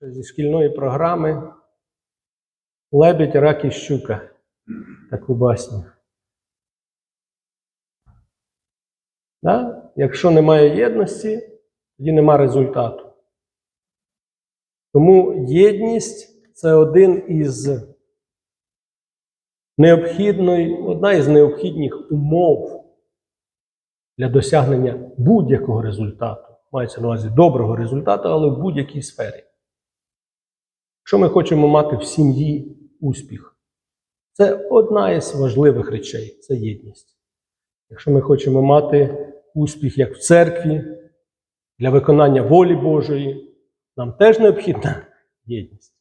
ще зі шкільної програми Лебідь, рак і щука. Таку басню. Да? Якщо немає єдності, тоді нема результату. Тому єдність це один із необхідної, одна із необхідних умов для досягнення будь-якого результату. Мається на увазі доброго результату, але в будь-якій сфері. Якщо ми хочемо мати в сім'ї успіх, це одна із важливих речей це єдність. Якщо ми хочемо мати успіх як в церкві, для виконання волі Божої, нам теж необхідна єдність.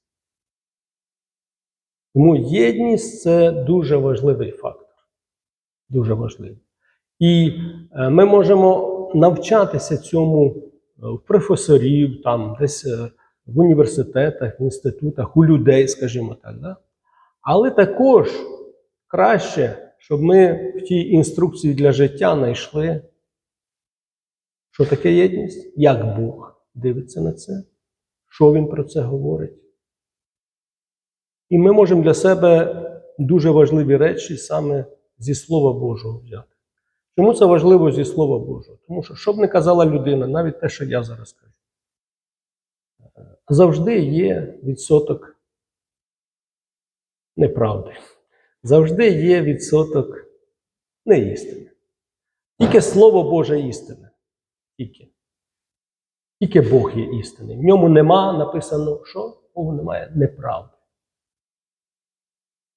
Тому єдність це дуже важливий фактор. Дуже важливий. І е, ми можемо навчатися цьому е, в професорів, там, десь е, в університетах, в інститутах, у людей, скажімо так. Да? Але також краще, щоб ми в тій інструкції для життя знайшли, що таке єдність, як Бог дивиться на це, що Він про це говорить. І ми можемо для себе дуже важливі речі саме зі Слова Божого взяти. Чому це важливо зі Слова Божого? Тому що, що б не казала людина, навіть те, що я зараз кажу, завжди є відсоток неправди. Завжди є відсоток неістини. Тільки Слово Боже істине. Тільки. Тільки Бог є істинний. В ньому нема написано, що? Богу немає неправди.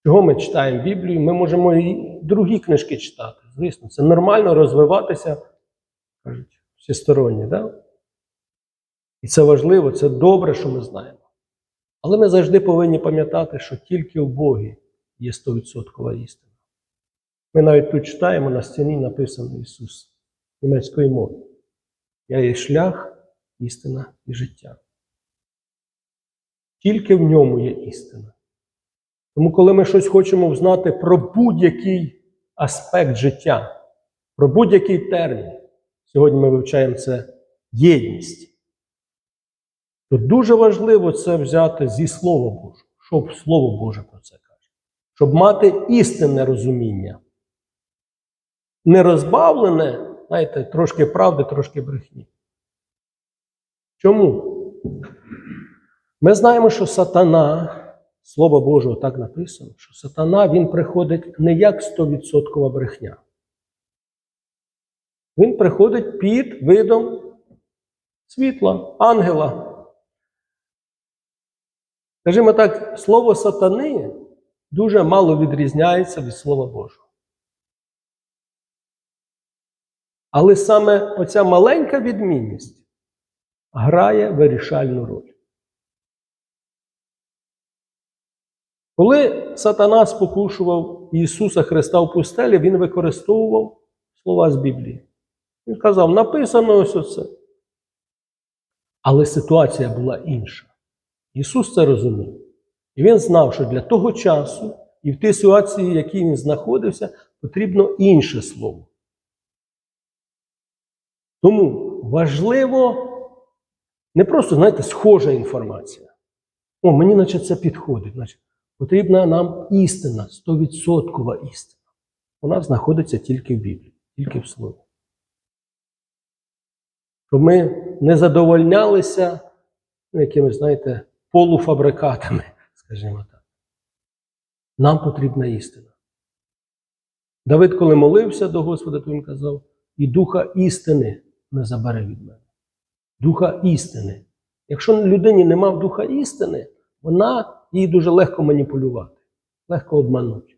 Чого ми читаємо Біблію? Ми можемо і другі книжки читати. Звісно, це нормально розвиватися, кажуть, всесторонні, да? І це важливо, це добре, що ми знаємо. Але ми завжди повинні пам'ятати, що тільки в Богі є 100% істина. Ми навіть тут читаємо на стіні написано Ісус німецькою мовою. Я є шлях, істина і життя. Тільки в ньому є істина. Тому, коли ми щось хочемо знати про будь-який аспект життя, про будь-який термін, сьогодні ми вивчаємо це єдність, то дуже важливо це взяти зі Слова Божого, щоб Слово Боже про це каже, щоб мати істинне розуміння. Не розбавлене, знаєте, трошки правди, трошки брехні. Чому? Ми знаємо, що сатана. Слово Божого так написано, що сатана він приходить не як 100% брехня. Він приходить під видом світла, ангела. Скажімо так, слово сатани дуже мало відрізняється від Слова Божого. Але саме оця маленька відмінність грає вирішальну роль. Коли сатана спокушував Ісуса Христа в пустелі, Він використовував слова з Біблії. Він казав, написано ось оце. Але ситуація була інша. Ісус це розумів. І Він знав, що для того часу і в тій ситуації, в якій він знаходився, потрібно інше слово. Тому важливо не просто, знаєте, схожа інформація. О, мені наче це підходить. Значить, Потрібна нам істина, стовідсоткова істина. Вона знаходиться тільки в Біблії, тільки в Слові. Щоб ми не задовольнялися ну, якимись, знаєте, полуфабрикатами, скажімо так. Нам потрібна істина. Давид, коли молився до Господа, то він казав: і духа істини не забере від мене. Духа істини. Якщо людині нема духа істини, вона їй дуже легко маніпулювати, легко обманути.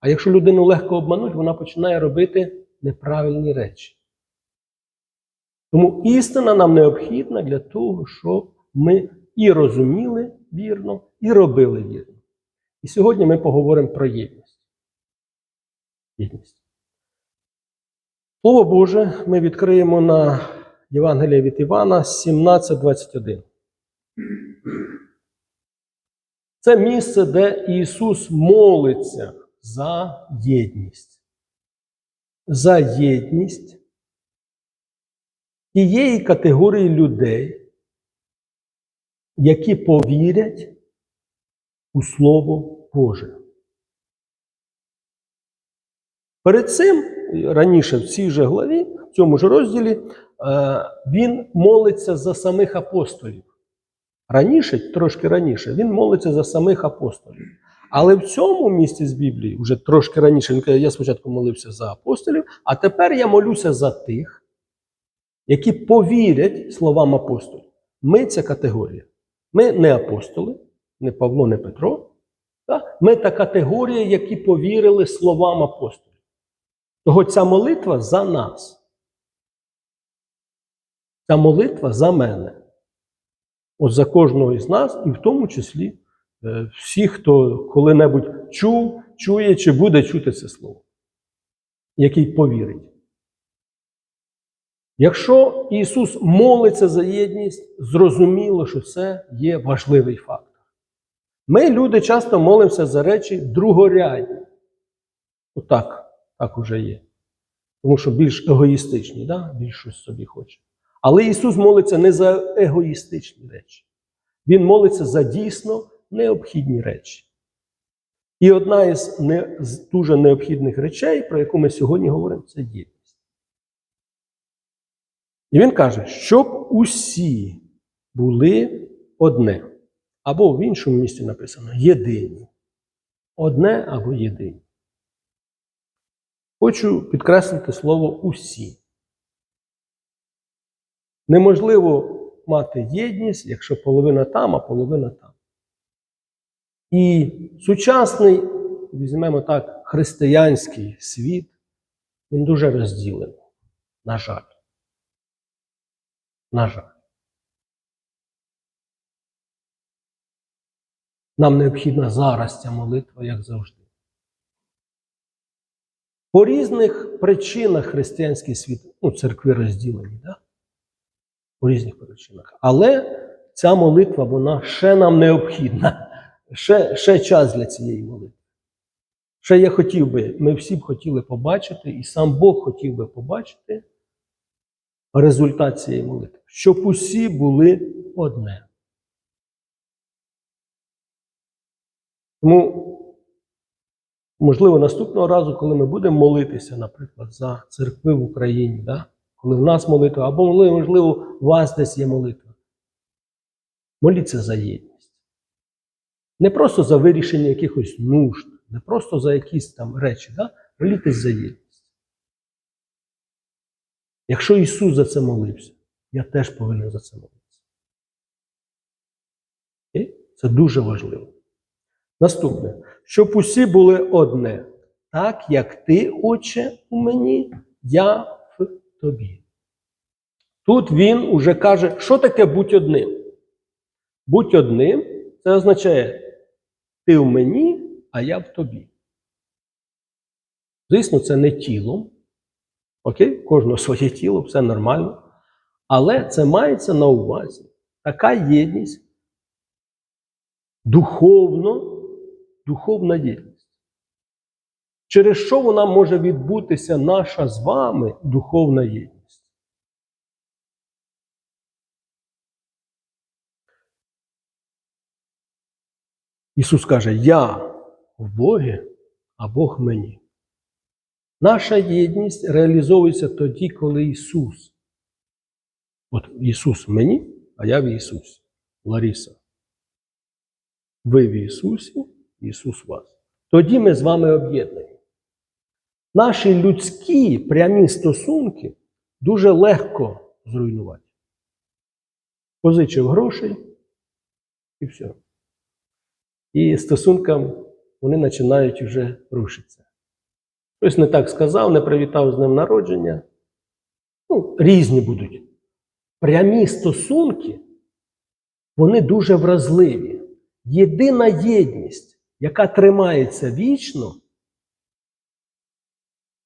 А якщо людину легко обмануть, вона починає робити неправильні речі. Тому істина нам необхідна для того, щоб ми і розуміли вірно, і робили вірно. І сьогодні ми поговоримо про єдність. Єдність. Слово Боже ми відкриємо на Євангелія від Івана 17.21. Це місце, де Ісус молиться за єдність. За єдність тієї категорії людей, які повірять у Слово Боже. Перед цим, раніше в цій же главі, в цьому ж розділі, е, він молиться за самих апостолів. Раніше, трошки раніше, він молиться за самих апостолів. Але в цьому місці з Біблії, вже трошки раніше, він каже, я спочатку молився за апостолів, а тепер я молюся за тих, які повірять словам апостолів. Ми ця категорія. Ми не апостоли, не Павло, не Петро. Ми та категорія, які повірили словам апостолів. Того ця молитва за нас. Ця молитва за мене. От за кожного із нас, і в тому числі е, всі, хто коли-небудь чув, чує чи буде чути це слово, який повірить. Якщо Ісус молиться за єдність, зрозуміло, що це є важливий фактор. Ми, люди, часто молимося за речі другорядні. Отак, так уже є. Тому що більш егоїстичні, да? більш щось собі хоче. Але Ісус молиться не за егоїстичні речі. Він молиться за дійсно необхідні речі. І одна із не, дуже необхідних речей, про яку ми сьогодні говоримо, це єдність. І він каже, щоб усі були одне. Або в іншому місці написано єдині. Одне або єдині. Хочу підкреслити слово усі. Неможливо мати єдність, якщо половина там, а половина там. І сучасний, візьмемо так, християнський світ, він дуже розділений. На жаль. На жаль. Нам необхідна зараз ця молитва, як завжди. По різних причинах християнський світ, ну, церкви розділені, да? по різних причинах. Але ця молитва, вона ще нам необхідна. Ще, ще час для цієї молитви. Ще я хотів би, ми всі б хотіли побачити, і сам Бог хотів би побачити результат цієї молитви, щоб усі були одне. Тому, можливо, наступного разу, коли ми будемо молитися, наприклад, за церкви в Україні, да? коли в нас молитва, або, можливо, у вас десь є молитва, моліться за єдність. Не просто за вирішення якихось нужд, не просто за якісь там речі, да? молітесь за єдність. Якщо Ісус за це молився, я теж повинен за це молитися. І це дуже важливо. Наступне, щоб усі були одне, так як ти, Отче, у мені, я в тобі. Тут він уже каже, що таке будь одним. Будь одним це означає, ти в мені, а я в тобі. Звісно, це не тілом. Окей? Кожного своє тіло, все нормально. Але це мається на увазі. Така єдність духовно духовна єдність. Через що вона може відбутися наша з вами духовна єдність? Ісус каже: Я в Богі, а Бог мені. Наша єдність реалізовується тоді, коли Ісус. От Ісус мені, а я в Ісусі. Ларіса. Ви в Ісусі, Ісус вас. Тоді ми з вами об'єднані. Наші людські прямі стосунки дуже легко зруйнувати. Позичив грошей і все. І стосункам вони починають вже рушитися. Хтось не так сказав, не привітав з ним народження. Ну, різні будуть. Прямі стосунки, вони дуже вразливі. Єдина єдність, яка тримається вічно,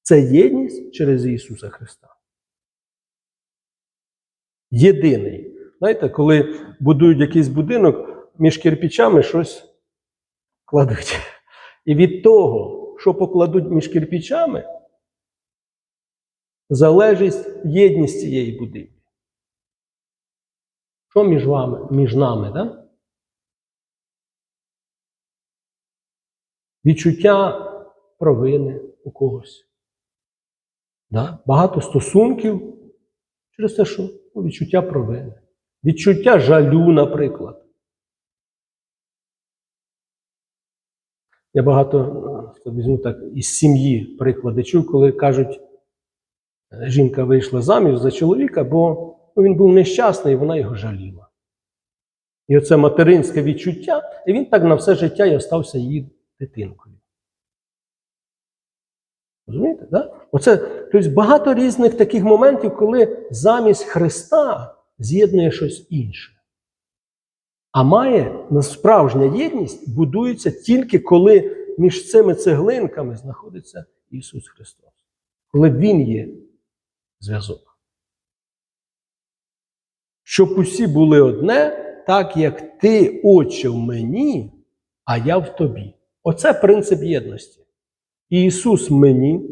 це єдність через Ісуса Христа. Єдиний. Знаєте, коли будують якийсь будинок, між кирпичами щось кладуть. І від того, що покладуть між кирпичами, залежить єдність цієї будівлі. Що між вами, між нами? Да? Відчуття провини у когось. Да? Багато стосунків через те, що ну, відчуття провини. Відчуття жалю, наприклад. Я багато е, візьму так, із сім'ї приклади чув, коли кажуть, «Е, жінка вийшла заміж за чоловіка, бо ну, він був нещасний, і вона його жаліла. І оце материнське відчуття, і він так на все життя і остався її дитинкою. Розумієте? Да? Оце, тобто багато різних таких моментів, коли замість Христа з'єднує щось інше. А має справжня єдність будується тільки коли між цими цеглинками знаходиться Ісус Христос. Коли Він є зв'язок. Щоб усі були одне, так як ти, Отче, в мені, а я в тобі. Оце принцип єдності. Ісус мені,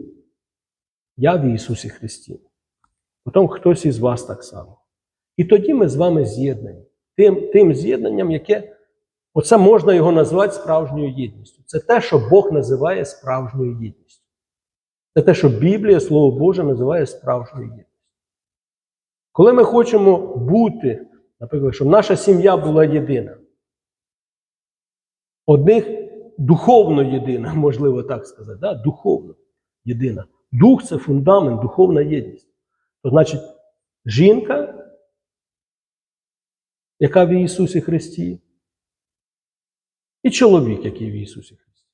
я в Ісусі Христі. Потім хтось із вас так само. І тоді ми з вами з'єднані. Тим, тим з'єднанням, яке оце можна його назвати справжньою єдністю. Це те, що Бог називає справжньою єдністю. Це те, що Біблія, Слово Боже, називає справжньою єдністю. Коли ми хочемо бути, наприклад, щоб наша сім'я була єдина, одних духовно єдина, можливо так сказати, да? духовно єдина. Дух це фундамент, духовна єдність. То значить, жінка, яка в Ісусі Христі, і чоловік, який в Ісусі Христі.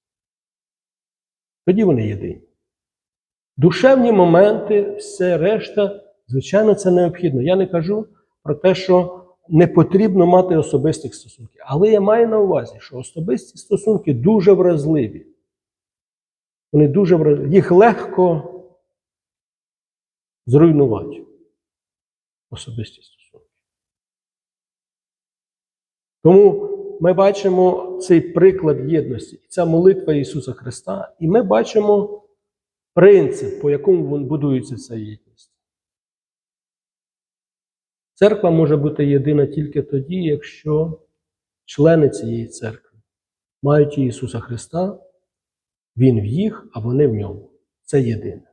Тоді вони єдині. Душевні моменти, все решта, звичайно, це необхідно. Я не кажу про те, що не потрібно мати особистих стосунків. Але я маю на увазі, що особисті стосунки дуже вразливі. Вони дуже вразливі. Їх легко зруйнувати. Особисті стосунки. Тому ми бачимо цей приклад єдності, ця молитва Ісуса Христа, і ми бачимо принцип, по якому будується ця єдність. Церква може бути єдина тільки тоді, якщо члени цієї церкви мають Ісуса Христа, Він в їх, а вони в ньому. Це єдине.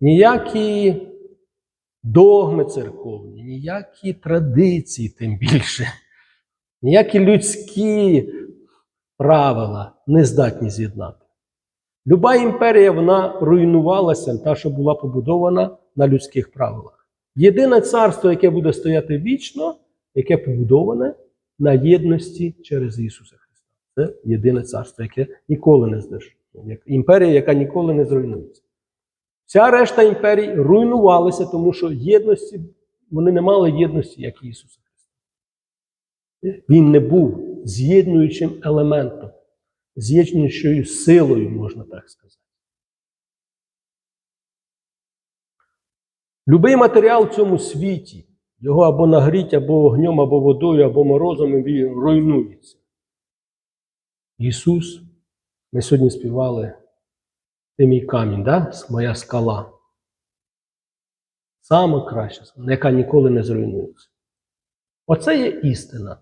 Ніякі догми церковні, ніякі традиції, тим більше, ніякі людські правила не здатні з'єднати. Люба імперія вона руйнувалася, та, що була побудована на людських правилах. Єдине царство, яке буде стояти вічно, яке побудоване на єдності через Ісуса Христа. Це єдине царство, яке ніколи не здержить. Імперія, яка ніколи не зруйнується. Вся решта імперій руйнувалася, тому що єдності, вони не мали єдності, як Ісуса Христа. Він не був з'єднуючим елементом, з'єднуючою силою, можна так сказати. Любий матеріал в цьому світі, його або нагріть, або вогнем, або водою, або морозом, він руйнується. Ісус, ми сьогодні співали ти мій камінь, да? моя скала. Саме краща, яка ніколи не зруйнується. Оце є істина.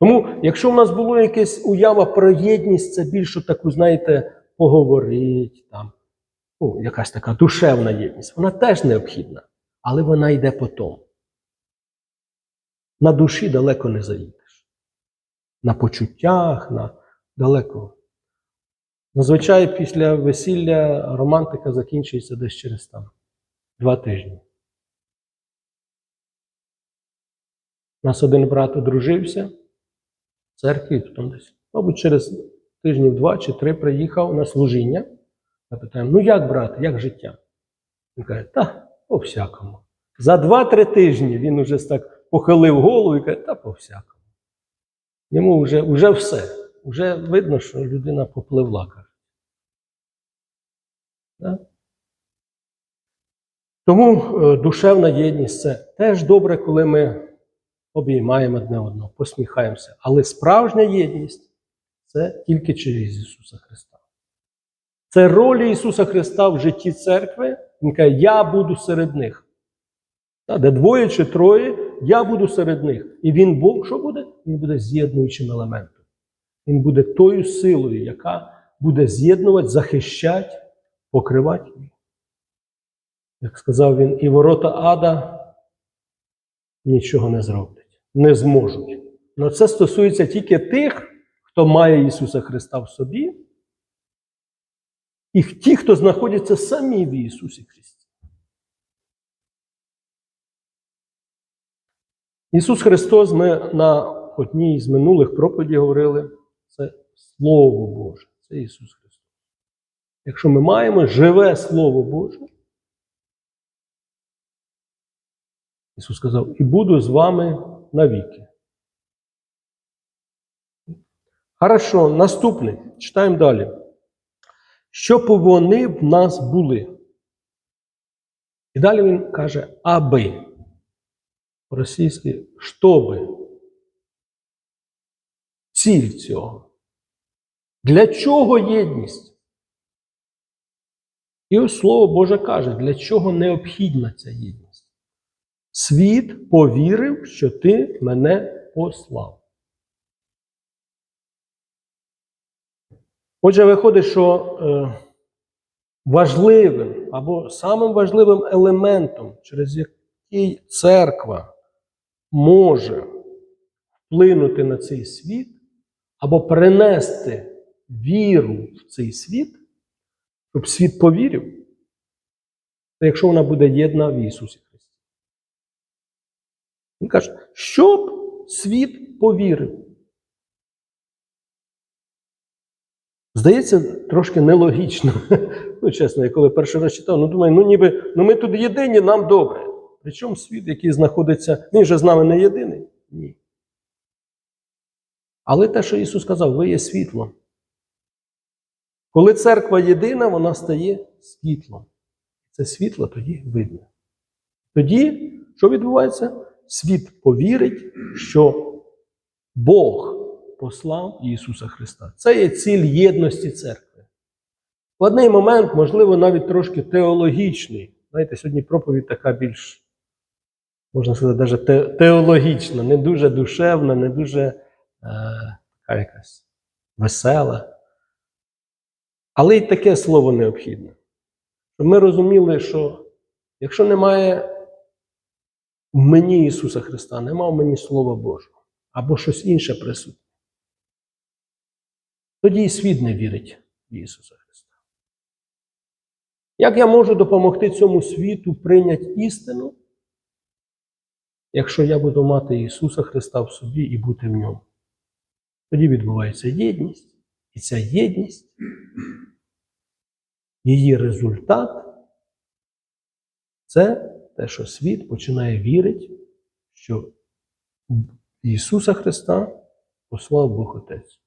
Тому, якщо в нас було якесь уява про єдність, це більше таку, знаєте, поговорить, там, ну, якась така душевна єдність, вона теж необхідна, але вона йде потом. На душі далеко не заїдеш. На почуттях, на далеко. Зазвичай після весілля романтика закінчується десь через там два тижні. Нас один брат одружився в церкві, потім десь, мабуть, через тижнів два чи три приїхав на служіння. Ми питаємо, ну як, брат, як життя? Він каже, та по-всякому. За два-три тижні він уже так похилив голову і каже, та по-всякому. Йому вже, вже все. Вже видно, що людина попливла. каже. Да? Тому е, душевна єдність це теж добре, коли ми обіймаємо одне одного, посміхаємося. Але справжня єдність це тільки через Ісуса Христа. Це роль Ісуса Христа в житті церкви. Він каже, я буду серед них. Де двоє чи троє, я буду серед них. І він Бог що буде? Він буде з'єднуючим елементом. Він буде тою силою, яка буде з'єднувати, захищати, покривати. Як сказав він, і ворота ада нічого не зроблять, не зможуть. Але це стосується тільки тих, хто має Ісуса Христа в собі, і ті, хто знаходяться самі в Ісусі Христі. Ісус Христос, ми на одній з минулих проповідей говорили, це Слово Боже, це Ісус Христос. Якщо ми маємо живе Слово Боже, Ісус сказав, і буду з вами навіки. Хорошо, наступний. Читаємо далі. Щоб вони в нас були. І далі він каже, аби. По-російськи, щоби. Ціль цього. Для чого єдність? І ось Слово Боже каже, для чого необхідна ця єдність. Світ повірив, що ти мене послав. Отже, виходить, що е, важливим або самим важливим елементом, через який церква може вплинути на цей світ, або принести віру в цей світ, щоб світ повірив, це якщо вона буде єдна в Ісусі Христі. Він каже, щоб світ повірив. Здається, трошки нелогічно. Ну, чесно, я коли перший раз читав, ну думаю, ну ніби ну ми тут єдині, нам добре. Причому світ, який знаходиться, він же з нами не єдиний? Ні. Але те, що Ісус сказав, ви є світло. Коли церква єдина, вона стає світлом. Це світло тоді видно. Тоді, що відбувається? Світ повірить, що Бог послав Ісуса Христа. Це є ціль єдності церкви. Складний момент, можливо, навіть трошки теологічний. Знаєте, сьогодні проповідь така більш, можна сказати, навіть теологічна, не дуже душевна, не дуже е, така якась весела. Але й таке слово необхідне. Щоб ми розуміли, що якщо немає в мені Ісуса Христа, нема в мені Слова Божого, або щось інше присутнє, тоді і світ не вірить в Ісуса Христа. Як я можу допомогти цьому світу прийняти істину, якщо я буду мати Ісуса Христа в собі і бути в ньому? Тоді відбувається єдність, і ця єдність, її результат це те, що світ починає вірити, що Ісуса Христа послав Бог Отець.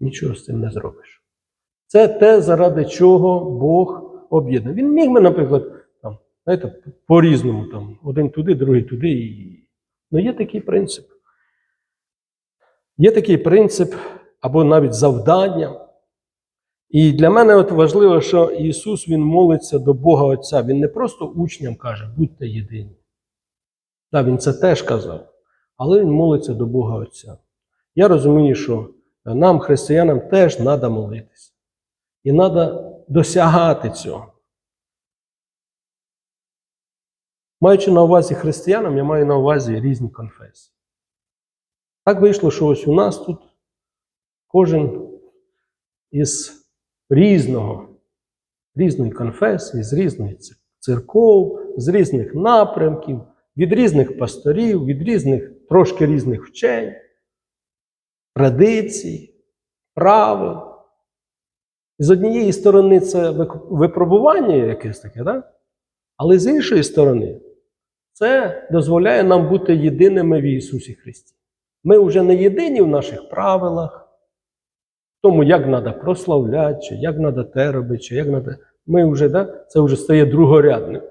Нічого з цим не зробиш. Це те, заради чого Бог об'єднав. Він міг би, наприклад, там, знаєте, по-різному, там, один туди, другий туди. І... Ну, є такий принцип. Є такий принцип, або навіть завдання. І для мене от важливо, що Ісус Він молиться до Бога Отця. Він не просто учням каже, будьте єдині. Так, Він це теж казав, але Він молиться до Бога Отця. Я розумію, що нам, християнам, теж треба молитися. І треба досягати цього. Маючи на увазі християнам, я маю на увазі різні конфесії. Так вийшло, що ось у нас тут кожен із різного, різної конфесії, з різних церков, з різних напрямків, від різних пасторів, від різних трошки різних вчень, традицій, правил. З однієї сторони, це випробування якесь таке, да? але з іншої сторони, це дозволяє нам бути єдиними в Ісусі Христі. Ми вже не єдині в наших правилах, в тому, як треба прославляти, чи як треба те робити, чи як треба. Ми вже, да, це вже стає другорядним.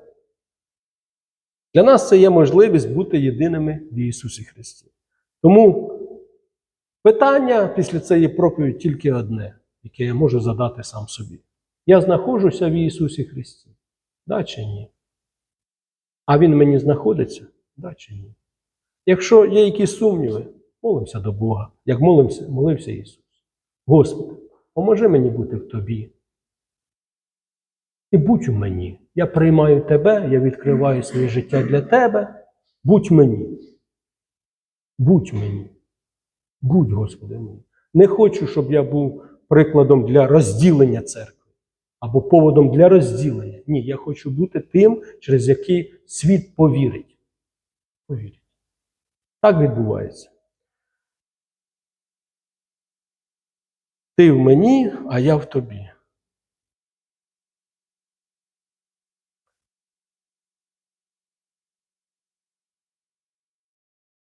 Для нас це є можливість бути єдиними в Ісусі Христі. Тому питання після цієї проповіді тільки одне, яке я можу задати сам собі. Я знаходжуся в Ісусі Христі, да чи ні? А Він мені знаходиться, да чи ні? Якщо є якісь сумніви, молимося до Бога, як молимося, молився Ісус. Господи, поможи мені бути в тобі. І будь у мені. Я приймаю тебе, я відкриваю своє життя для тебе. Будь мені. Будь мені. Будь, Господи мій. Не хочу, щоб я був прикладом для розділення церкви або поводом для розділення. Ні, я хочу бути тим, через який світ повірить. Повірить. Так відбувається. Ти в мені, а я в тобі.